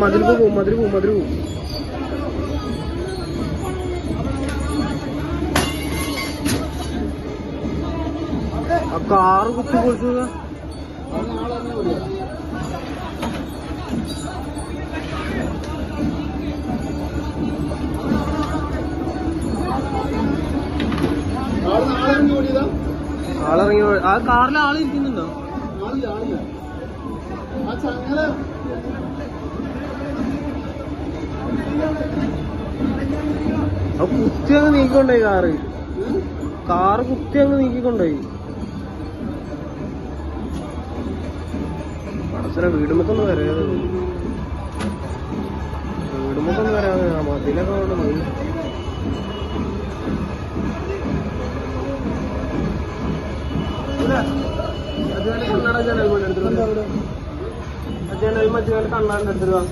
മതിൽ പോവും മതിൽ പോവും മതിൽ പോവും. കാറ് കുത്തി പൊളിച്ചു ആളിറങ്ങി ആ കാറിൽ ആൾ ഇരിക്കുന്നുണ്ടോ ആ കുത്തി അങ്ങ് നീക്കിക്കൊണ്ടോയി കാറ്. കാറ് കുത്തി അങ്ങ് നീക്കിക്കൊണ്ടോയി. പടച്ചര വീടുമ്പത്തൊന്നും വരാതെ. വീടുമ്പത്തൊന്നും വരാതെ ആ മതിലൊക്കെ കൊണ്ട് പോയി. കണ്ണട ജനൽ മണി എടുത്തിട്ട് ജനൽ മറ്റേ കണ്ണാണ്ട് എടുത്തിട്ട് വാ